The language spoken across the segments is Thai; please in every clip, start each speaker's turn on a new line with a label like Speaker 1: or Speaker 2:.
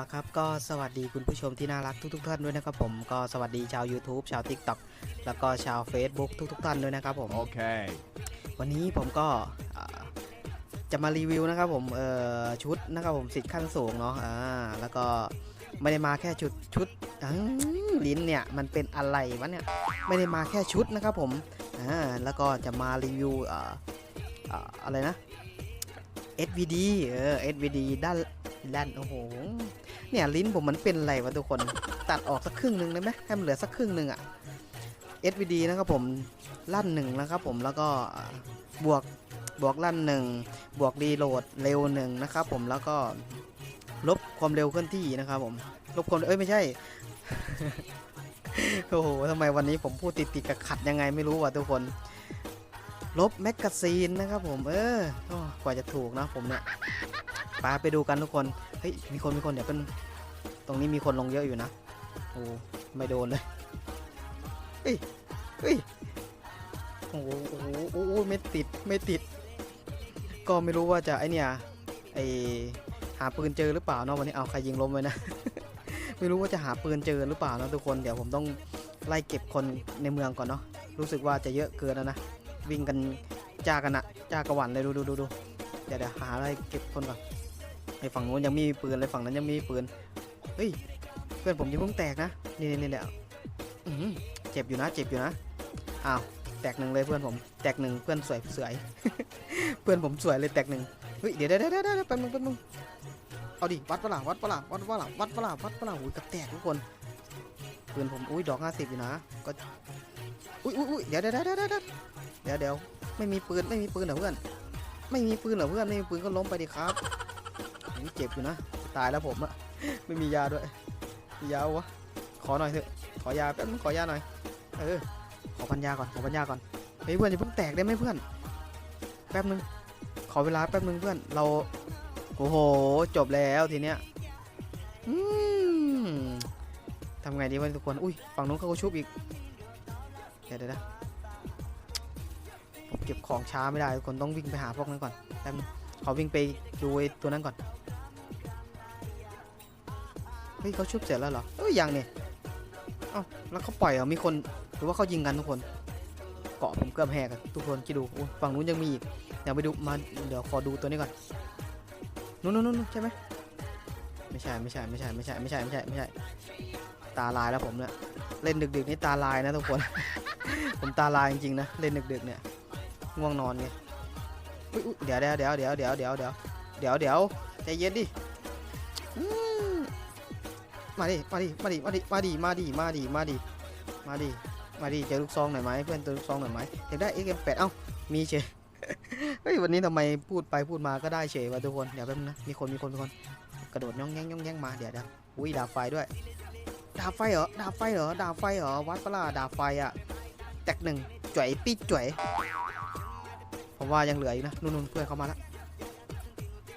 Speaker 1: ละครับก็สวัสดีคุณผู้ชมที่น่ารักทุกๆท่านด้วยนะครับผมก็สวัสดีชาว YouTube ชาว TikTok แล้วก็ชาว Facebook ทุกๆท่านด้วยนะครับผม
Speaker 2: Okay.
Speaker 1: วันนี้ผมก็อ่าจะมารีวิวนะครับผมเอ่อชุดนะครับผมสิทธิ์ขั้นสูงเนาะอ่าแล้วก็ไม่ได้มาแค่ชุดชุดอื้อลิ้นเนี่ยมันเป็นอะไรวะเนี่ยไม่ได้มาแค่ชุดนะครับผมอ่าแล้วก็จะมารีวิวอ่าอ่าอะไรนะ SVD เออ SVD ด้าน ด้านโอ้โห เนี่ยลิ้นผมมันเป็นอะไรวะทุกคน ตัดออกสักครึ่งหนึ่งได้ไหมให้มันเหลือสักครึ่งหนึ่งอะ SVD นะครับผมลั่นหนึ่งนะครับผมแล้วก็บวกบวกลั่นหนึ่งบวกรีโหลดเร็วหนึ่งนะครับผมแล้วก็ลบความเร็วเคลื่อนที่นะครับผมลบความเอ้ยไม่ใช่ โอ้โหทำไมวันนี้ผมพูดติดติดกับขัดยังไงไม่รู้ว่ะทุกคน ลบแมกกาซีนนะครับผมเออกว่าจะถูกนะผมเนี่ย ไปไปดูกันทุกคน เฮ้ย มีคนมีคนเดี๋ยวเป็น ตรงนี้มีคนลงเยอะอยู่นะ โอ้ ไม่โดนเลย เฮ้ย เฮ้ย โอ้โหโอ้โหโอ้โหไม่ติด ไม่ติด ก็ไม่รู้ว่าจะไอเนี่ย ไอหาปืนเจอหรือเปล่าเนาะวันนี้ เอาใครยิงล้มไว้นะ ไม่รู้ว่าจะหาปืนเจอหรือเปล่านะทุกคน เดี๋ยวผมต้องไล่เก็บคนในเมืองก่อนเนาะ รู้สึกว่าจะเยอะเกินแล้วนะ วิ่งกันจ้ากันอะจ้ากระหวันเลยดูดูดูดูเดี๋ยวเดี๋ยวหาอะไรเก็บคนก่อน ไอฝั่งนู้นยังมีปืนเลยฝั่งนั้นยังมีปืนเฮ้ยเพื่อนผมยังเพิ่งแตกนะนี่นี่นี่แหละอื้อหือเจ็บอยู่นะ เจ็บอยู่นะอ้าวแตกหนึ่งเลยเพื่อนผมแตกหนึ่งเพื่อนสวยสวยเพื่อนผมสวยเลยแตกหนึ่งเฮ้ยเดี๋ยวเดี๋ยวเดี๋ยวเดี๋ยวแป๊บนึงแป๊บนึงเอาดิวัดปล่ะวัดปล่ะวัดปล่ะวัดปล่ะวัดปล่ะอุ้ยกับแตกทุกคนเพื่อนผมอุ้ยดอกห้าสิบอยู่นะก็อุ้ยอุ้ยอุ้ยเดี๋ยวเดี๋ยวเดี๋ยวเดี๋ยวเดี๋ยวเดี๋ยวไม่มีปืนไม่มีปืนเหรอเพื่อน ไม่มีปืนเหรอเพื่อนไม่มีปืนก็ล้มไปดิครับ เจ็บอยู่นะ ตายแล้วผมอะไม่มียาด้วยมียาวะ ขอหน่อยเถอะ ขอยาแป๊บนึงขอยาหน่อย เออ ขอปัญญาก่อน ขอปัญญาก่อน เฮ้ยเพื่อนอย่าเพิ่งแตกได้ไหมเพื่อน แป๊บนึง ขอเวลาแป๊บนึงเพื่อน เรา โอ้โห จบแล้วทีเนี้ยอืมทำไงดีวะทุกคน อุ้ย ฝั่งนู้นเขาก็ชุบอีก เดี๋ยวเดี๋ยวนะผมเก็บของช้าไม่ได้ทุกคนต้องวิ่งไปหาพวกนั้นก่อนแป๊บนึงขอวิ่งไปดูไอ้ตัวนั้นก่อน เฮ้ยเขาชุบเสร็จแล้วเหรอเอ้ยยังเนี่ยเอ้าแล้วเขาปล่อยเหรอมีคนหรือว่าเขายิงกันทุกคน เกาะผมเกือบแหกทุกคนคิดดูฝั่งนู้นยังมีอีกเดี๋ยวไปดูมาเดี๋ยวขอดูตัวนี้ก่อนนู้นนู้นนู้นใช่ไหมไม่ใช่ไม่ใช่ไม่ใช่ไม่ใช่ไม่ใช่ไม่ใช่ไม่ใช่ ตาลายแล้วผมเนี่ยเล่นดึกๆนี่ตาลายนะทุกคน ผมตาลายจริงๆนะเล่นดึกๆเนี่ยง่วงนอนไงเดี๋ยวเดี๋ยวเดี๋ยวเดี๋ยวเดี๋ยวเดี๋ยวเดี๋ยวเดี๋ยวเดี๋ยวใจเย็นดิ มาดิมาดิ มาดิ มาดิ มาดิ มาดิ มาดิ มาดิ มาดิ มาดิ เจอลูกซองหน่อยไหมเพื่อนเจอลูกซองหน่อยไหมอยากได้ XM8 เอ้า มีเฉย เฮ้ย วันนี้ทำไมพูดไปพูดมาก็ได้เฉยวะทุกคน เดี๋ยวแป๊บนึงนะ มีคน มีคน มีคน กระโดดย่องแย่งย่องแย่งมา เดี๋ยวเดี๋ยวอุ้ยดาบไฟด้วย ดาบไฟเหรอ ดาบไฟเหรอ ดาบไฟเหรอ วัดปะล่ะดาบไฟอะ แตกหนึ่งจ่วยปีจ่วยผมว่ายังเหลืออีกนะ นู่นๆเพื่อนเข้ามาละ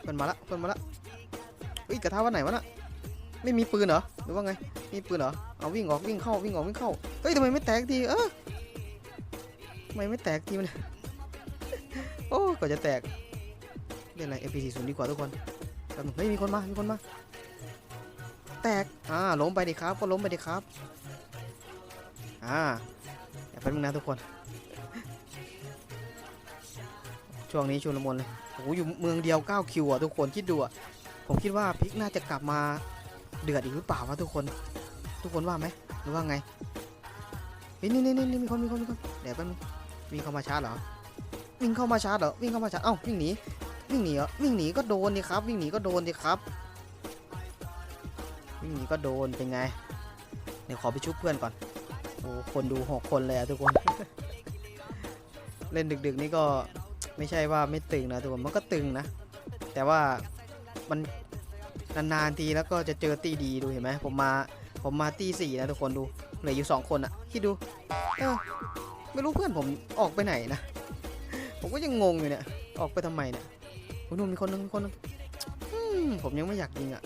Speaker 1: เพื่อนมาละ เพื่อนมาละเฮ้ยกระทะวันไหนวะน่ะ ไม่มีปืนเหรอหรือว่าไงมีปืนเหรอเอาวิ่งออกวิ่งเข้าวิ่งออกวิ่งเข้าเฮ้ยทำไมไม่แตกทีเออทำไมไม่แตกทีมันโอ้ก็จะแตกเล่นอะไร MP40 ดีกว่าทุกคนเฮ้ยมีคนมามีคนมาแตกอ่าล้มไปดิครับก็ล้มไปดิครับอ่าเดี๋ยวแป๊บนึงนะทุกคน ช่วงนี้ชุลมุนเลยโอ้โหอยู่เมืองเดียว9คิวอะทุกคนคิดดูอะผมคิดว่าพิกน่าจะกลับมา เดือดอีกหรือเปล่าวะทุกคน ทุกคนว่าไหมหรือว่าไงเฮ้ยนี่นี่นี่มีคนมีคนมีคนเดี๋ยวแป๊บนึงวิ่งเข้ามาชาร์จเหรอวิ่งเข้ามาชาร์จเหรอวิ่งเข้ามาชาร์จเอ้าวิ่งหนีวิ่งหนีเหรอวิ่งหนีก็โดนดิครับ วิ่งหนีก็โดนดิครับ วิ่งหนีก็โดนเป็นไงเดี๋ยวขอไปชุบเพื่อนก่อนโอ้คนดูหกคนเลยอะทุกคน เล่นดึกๆนี่ก็ไม่ใช่ว่าไม่ตึงนะทุกคนมันก็ตึงนะ แต่ว่ามัน นานๆทีแล้วก็จะเจอตีดีดูเห็นไหมผมมาผมมาตีสี่นะทุกคนดูเหลืออยู่สองคนอะคิดดูเออไม่รู้เพื่อนผมออกไปไหนนะผมก็ยังงงอยู่เนี่ยออกไปทำไมเนี่ยโอ้นู่นมีคนนึงมีคนนึงผมยังไม่อยากยิงอะ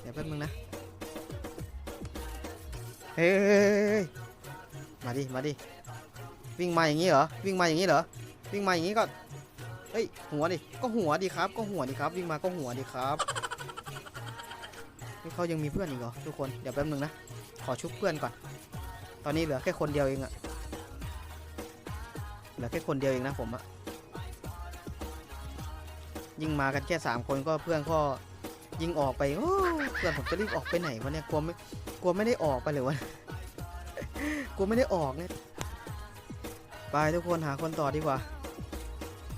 Speaker 1: เดี๋ยวแป๊บนึงนะเฮ้ยมาดิมาดิวิ่งมาอย่างนี้เหรอวิ่งมาอย่างนี้เหรอวิ่งมาอย่างนี้ก็เฮ้ยหัวดิก็หัวดิครับ ก็หัวดิครับ วิ่งมาก็หัวดิครับ เขายังมีเพื่อนอีกเหรอทุกคน เดี๋ยวแป๊บนึงนะ ขอชุบเพื่อนก่อน ตอนนี้เหลือแค่คนเดียวเองอะเหลือแค่คนเดียวเองนะผมอะยิ่งมากันแค่สามคนก็เพื่อนก็ยิงออกไปโอ้เพื่อนผมจะรีบออกไปไหนวะเนี่ยกลัวไม่กลัวไม่ได้ออกไปเลยวะกลัวไม่ได้ออกเนี่ยไปทุกคนหาคนต่อดีกว่า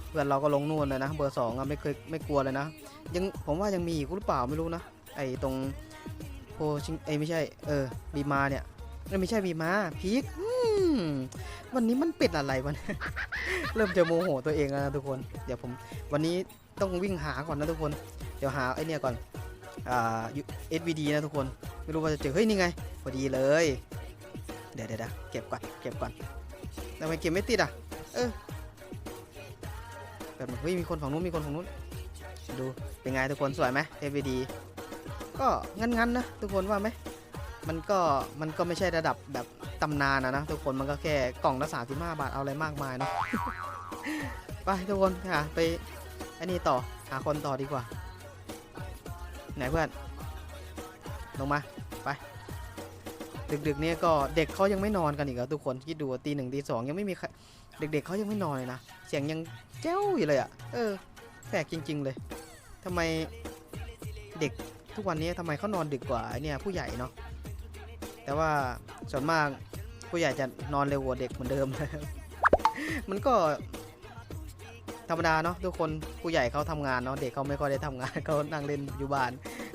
Speaker 1: เพื่อนเราก็ลงนู่นเลยนะเบอร์สองไม่เคยไม่กลัวเลยนะยังผมว่ายังมีอีกหรือเปล่าไม่รู้นะ ไอตรงโพชิงไอยไม่ใช่ เออบีมาเนี่ยไม่ใช่บีมาพีควันนี้มันเป็ดอะไรวะเนี่ยเริ่มจะโมโหตัวเองแล้วนะทุกคน เดี๋ยวผม วันนี้ต้องวิ่งหาก่อนนะทุกคน เดี๋ยวหาไอเนี่ยก่อน อ่า SVD นะทุกคน ไม่รู้ว่าจะเจอ เฮ้ย นี่ไง พอดีเลยเดี๋ยวเดี๋ยวเดี๋ยวเก็บก่อน เก็บก่อนทำไมเก็บไม่ติดอะ เออแบบเฮ้ย มีคนฝั่งนู้น มีคนฝั่งนู้น ดู เป็นไงทุกคน สวยไหม SVD ก็งั้นๆนะทุกคนว่าไหมมันก็มันก็ไม่ใช่ระดับแบบตำนานนะนะทุกคนมันก็แค่กล่องละสามสิบห้าบาทเอาอะไรมากมายเนาะไปทุกคนหาไปอันนี้ต่อหาคนต่อดีกว่า ไหนเพื่อน ลงมาไป ดึกๆเนี่ยก็เด็กเขายังไม่นอนกันอีกเหรอทุกคนคิดดูตีหนึ่งตีสองยังไม่มีเด็กๆเขายังไม่นอนเลยนะเสียงยังเจ้าอยู่เลยอะ่ะเออแปลกจริง ๆ เลยทำไมเด็ก ทุกวันนี้ทำไมเขานอนดึกกว่าเนี่ยผู้ใหญ่เนาะแต่ว่าส่วนมากผู้ใหญ่จะนอนเร็วกว่าเด็กเหมือนเดิมมันก็ธรรมดาเนาะทุกคนผู้ใหญ่เขาทำงานเนาะเด็กเขาไม่ค่อยได้ทำงานเขานั่งเล่นอยู่บ้าน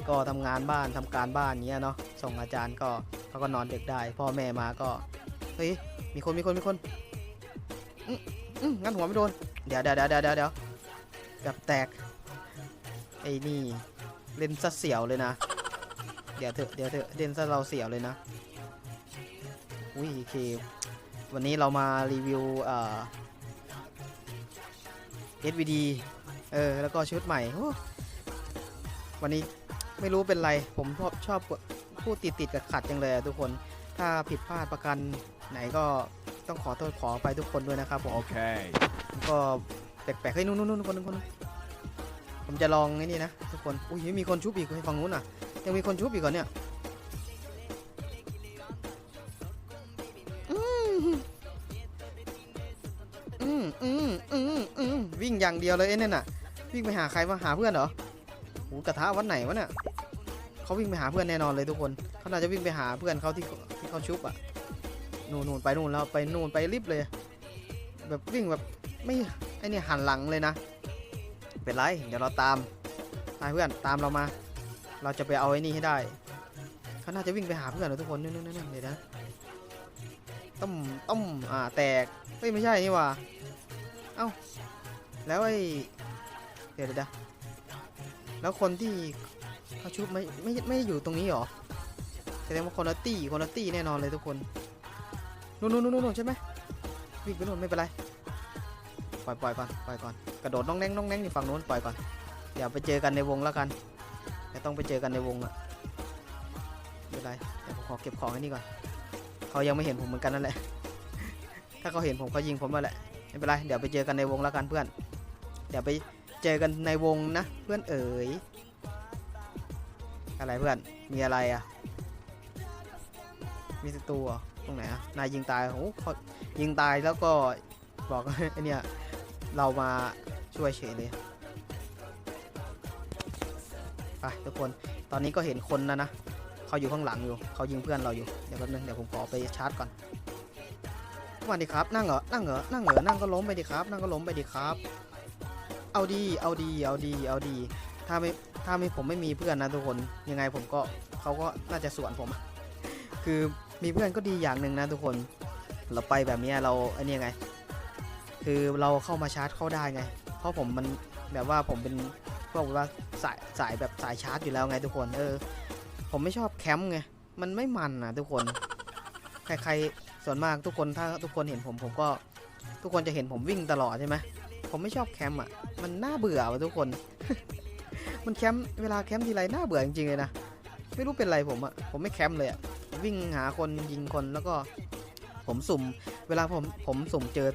Speaker 1: ก็ทำงานบ้านทำการบ้านเงี้ยเนาะส่งอาจารย์ก็เขาก็นอนเดึกได้ พ่อแม่มาก็เฮ้ยมีคนมีคนมีคนอืมอืมงั้นหัวไม่โดนเดี๋ยวเดี๋ยวเดี๋ยวเดี๋ยวเดี๋ยวกับแตกไอ้นี่ เล่นซะเสียวเลยนะ เดี๋ยวเถอะเดี๋ยวเถอะเล่นซะเราเสียวเลยนะ อุ้ยโอเควันนี้เรามารีวิวเอ่อ SVD เออ แล้วก็ชุดใหม่โอ้วันนี้ไม่รู้เป็นไร ผมชอบชอบพูดติดติดกับขัดๆจังเลยอะทุกคน ถ้าผิดพลาดประกันไหนก็ต้องขอโทษขอไปทุกคนด้วยนะครับผม
Speaker 2: Okay.
Speaker 1: ก็แปลกๆเฮ้ยนู่นนู่นนู่นคนนึงคนนึง ผมจะลองไอ้นี่นะทุกคน อุ้ยมีคนชุบอีกฝั่งนู้นอะ ยังมีคนชุบอีกก่อนเนี่ยอืมอืมอืมอืมอืมวิ่งอย่างเดียวเลยไอ้นั่นน่ะ วิ่งไปหาใครมาหาเพื่อนเหรอหูกระทะวันไหนวะเนี่ยเขาวิ่งไปหาเพื่อนแน่นอนเลยทุกคนเขาน่าจะวิ่งไปหาเพื่อนเขาที่ที่เขาชุบอะนู่นนู่นไปนู่นแล้วไปนู่นไปรีบเลย แบบวิ่งแบบไม่ไอเนี่ยหันหลังเลยนะ เป็นไร เดี๋ยวเราตามไปเพื่อนตามเรามา เราจะไปเอาไอ้นี่ให้ได้เขาน่าจะวิ่งไปหาเพื่อนนะทุกคนนู่นนู่นนู่นเดี๋ยนะต้มต้มอ่าแตกเฮ้ยไม่ใช่นี่ว่าเอ้าแล้วไอ้เดี๋ยวเดี๋ยวแล้วคนที่เขาชุบไม่ไม่ไม่อยู่ตรงนี้หรอแสดงว่าคนละตี้คนละตี้แน่นอนเลยทุกคนนู่นนู่นนู่นนู่นใช่ไหมวิ่งไปนู่นไม่เป็นไร ปล่อยปล่อยก่อนปล่อยก่อน ระโดดน้องแน่งน้องแน่งอยู่ฝั่งนู้นปล่อยก่อนเดี๋ยวไปเจอกันในวงแล้วกันไม่ต้องไปเจอกันในวงอะไม่เป็นไรเดี๋ยวผมขอเก็บของไอ้นี่ก่อนเขายังไม่เห็นผมเหมือนกันนั่นแหละ ถ้าเขาเห็นผมเขายิงผมมาแหละไม่เป็นไรเดี๋ยวไปเจอกันในวงแล้วกันเพื่อน เดี๋ยวไปเจอกันในวงนะเพื่อนเอ๋ยอะไรเพื่อนมีอะไรอะมีศัตรูตรงไหนอะนายยิงตายโอ้โหเขายิงตายแล้วก็บอกไอเนี่เรามา ช่วยเฉยเลยไปทุกคนตอนนี้ก็เห็นคนนะนะเขาอยู่ข้างหลังอยู่เขายิงเพื่อนเราอยู่เดี๋ยวแป๊บนึงเดี๋ยวผมขอไปชาร์จก่อนสวัสดีครับนั่งเหรอนั่งเหรอนั่งเหรอนั่งก็ล้มไปดิครับ นั่งก็ล้มไปดิครับ เอาดีเอาดีเอาดีเอาดีถ้าไม่ถ้าไม่ผมไม่มีเพื่อนนะทุกคนยังไงผมก็เขาก็น่าจะสวนผม คือมีเพื่อนก็ดีอย่างหนึ่งนะทุกคนเราไปแบบนี้เราไอันนี้ไง คือเราเข้ามาชาร์จเข้าได้ไง ราะผมมันแบบว่าผมเป็นพวกว่าสายสายแบบสายชาร์จอยู่แล้วไงทุกคนเออ ผมไม่ชอบแคมป์ไงมันไม่มันนะทุกคนใครๆส่วนมากทุกคนถ้าทุกคนเห็นผมผมก็ ทุกคนจะเห็นผมวิ่งตลอดใช่ไหมผมไม่ชอบแคมป์อะมันน่าเบื่อว่ะทุกคน มันแคมป์เวลาแคมป์ทีไรน่าเบื่อจริงๆเลยนะไม่รู้เป็นไรผมอะผมไม่แคมป์เลยอะวิ่งหาคนยิงคนแล้วก็ ผมสุ่ม เวลาผมผมสุ่มเจอ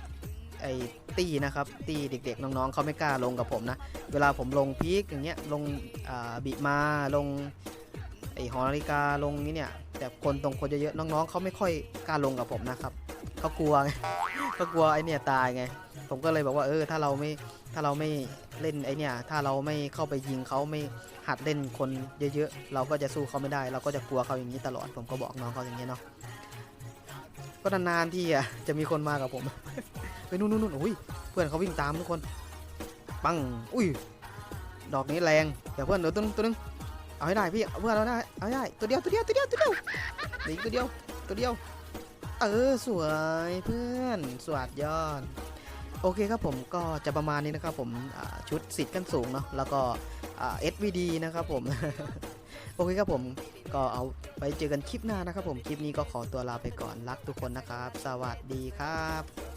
Speaker 1: ไอ้ตีนะครับ ตีเด็กๆ น้องๆเขาไม่กล้าลงกับผมนะ เวลาผมลงพีคอย่างเงี้ยลงบิมาลงไอ้หอนาฬิกาลงนี้เนี่ย แต่คนตรงคนเยอะๆน้องๆเขาไม่ค่อยกล้าลงกับผมนะครับเขากลัวไงเขากลัวไอเนี่ยตายไง ผมก็เลยบอกว่าเออถ้าเราไม่ถ้าเราไม่เล่นไอเนี่ยถ้าเราไม่เข้าไปยิงเขาไม่หัดเล่นคนเยอะๆ เราก็จะสู้เขาไม่ได้ เราก็จะกลัวเขาอย่างนี้ตลอดผมก็บอกน้องเขาอย่างนี้ยเนาะก็นานๆที่อะจะมีคนมากับผม ไปนู่นนู่นอุ้ยเพื่อนเขาวิ่งตามทุกคน ปัง อุ้ย ดอกนี้แรงเดี๋ยวเพื่อนเดี๋ยวตัวนึงตัวนึง เอาให้ได้พี่ เพื่อนเราได้ เอาให้ได้ ตัวเดียว ตัวเดียว ตัวเดียว ตัวเดียวหนีตัวเดียว ตัวเดียว เออ สวยเพื่อน สวัสดยอด โอเคครับผมก็จะประมาณนี้นะครับผมชุดสิทธิ์ขั้นสูงเนาะ แล้วก็เอ่า SVD นะครับผม โอเคครับผมก็เอาไปเจอกันคลิปหน้านะครับผม คลิปนี้ก็ขอตัวลาไปก่อน รักทุกคนนะครับ สวัสดีครับ